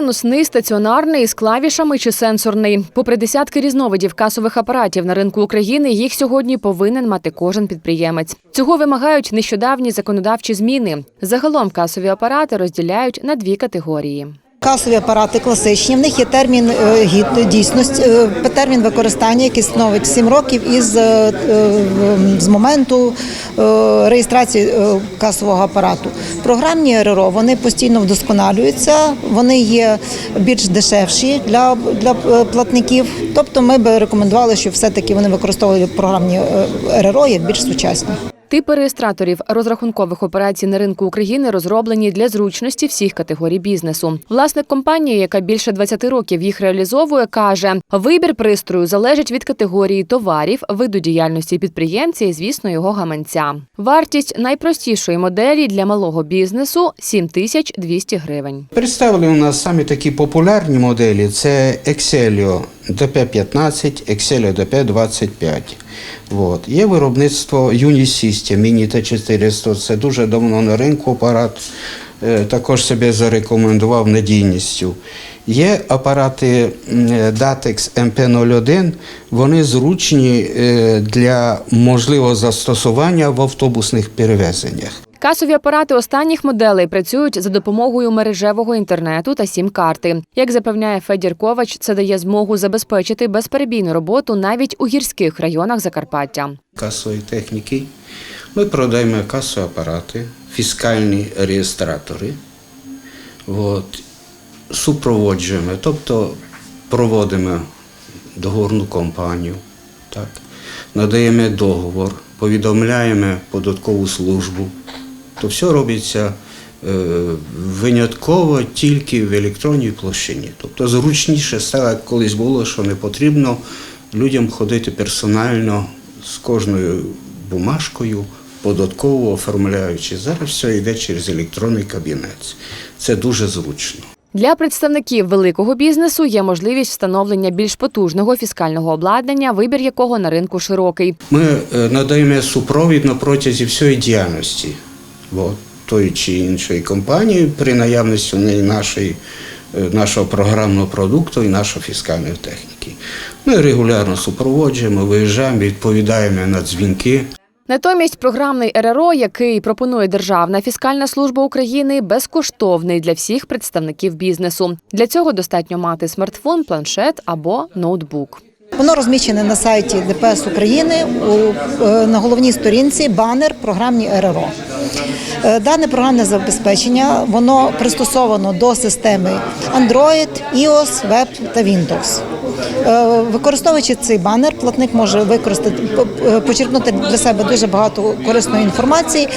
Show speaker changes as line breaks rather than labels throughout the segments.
переносний, стаціонарний з клавішами чи сенсорний. Попри десятки різновидів касових апаратів на ринку України, їх сьогодні повинен мати кожен підприємець. Цього вимагають нещодавні законодавчі зміни. Загалом касові апарати розділяють на дві категорії.
Касові апарати класичні. В них є термін е, дійсності, е, термін використання, який становить 7 років із е, з моменту реєстрації касового апарату. Програмні РРО вони постійно вдосконалюються, вони є більш дешевші для, для платників. Тобто, ми би рекомендували, щоб все-таки вони використовували програмні РРО як більш сучасні.
Типи реєстраторів розрахункових операцій на ринку України розроблені для зручності всіх категорій бізнесу. Власник компанії, яка більше 20 років їх реалізовує, каже: вибір пристрою залежить від категорії товарів, виду діяльності підприємця і, звісно, його гаманця. Вартість найпростішої моделі для малого бізнесу 7200 гривень.
Представили у нас самі такі популярні моделі: це Excelio DP15, Excelio DP25. От. Є виробництво Unisystem, Mini T400. Це дуже давно на ринку апарат. е, Також себе зарекомендував надійністю. Є апарати Datex MP01, вони зручні е, для можливого застосування в автобусних перевезеннях.
Касові апарати останніх моделей працюють за допомогою мережевого інтернету та сім-карти. Як запевняє Федір Ковач, це дає змогу забезпечити безперебійну роботу навіть у гірських районах Закарпаття.
касової техніки. Ми продаємо касові апарати, фіскальні реєстратори. От, супроводжуємо, тобто проводимо договорну компанію, так, надаємо договор, повідомляємо податкову службу. То все робиться е, винятково тільки в електронній площині. Тобто зручніше стало, як колись було, що не потрібно людям ходити персонально з кожною бумажкою, податково оформляючи. Зараз все йде через електронний кабінет. Це дуже зручно.
Для представників великого бізнесу є можливість встановлення більш потужного фіскального обладнання, вибір якого на ринку широкий.
Ми е, надаємо супровід на протязі всієї діяльності от, тої чи іншої компанії при наявності нашої, е, нашого програмного продукту і нашої фіскальної техніки. Ми регулярно супроводжуємо, виїжджаємо, відповідаємо на дзвінки.
Натомість програмний РРО, який пропонує Державна фіскальна служба України, безкоштовний для всіх представників бізнесу. Для цього достатньо мати смартфон, планшет або ноутбук.
Воно розміщене на сайті ДПС України е, на головній сторінці банер програмні РРО. Е, Дане програмне забезпечення воно пристосовано до системи Android, iOS, Web та Windows. Е, Використовуючи цей банер, платник може використати п- почерпнути для себе дуже багато корисної інформації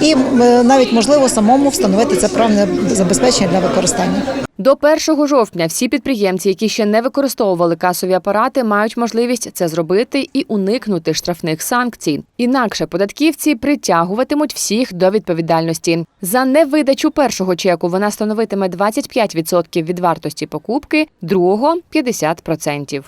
і е, навіть можливо самому встановити це програмне забезпечення для використання.
До 1 жовтня всі підприємці, які ще не використовували касові апарати, мають можливість це зробити і уникнути штрафних санкцій. Інакше податківці притягуватимуть всіх до відповідальності. За невидачу першого чеку вона становитиме 25% від вартості покупки, другого 50%.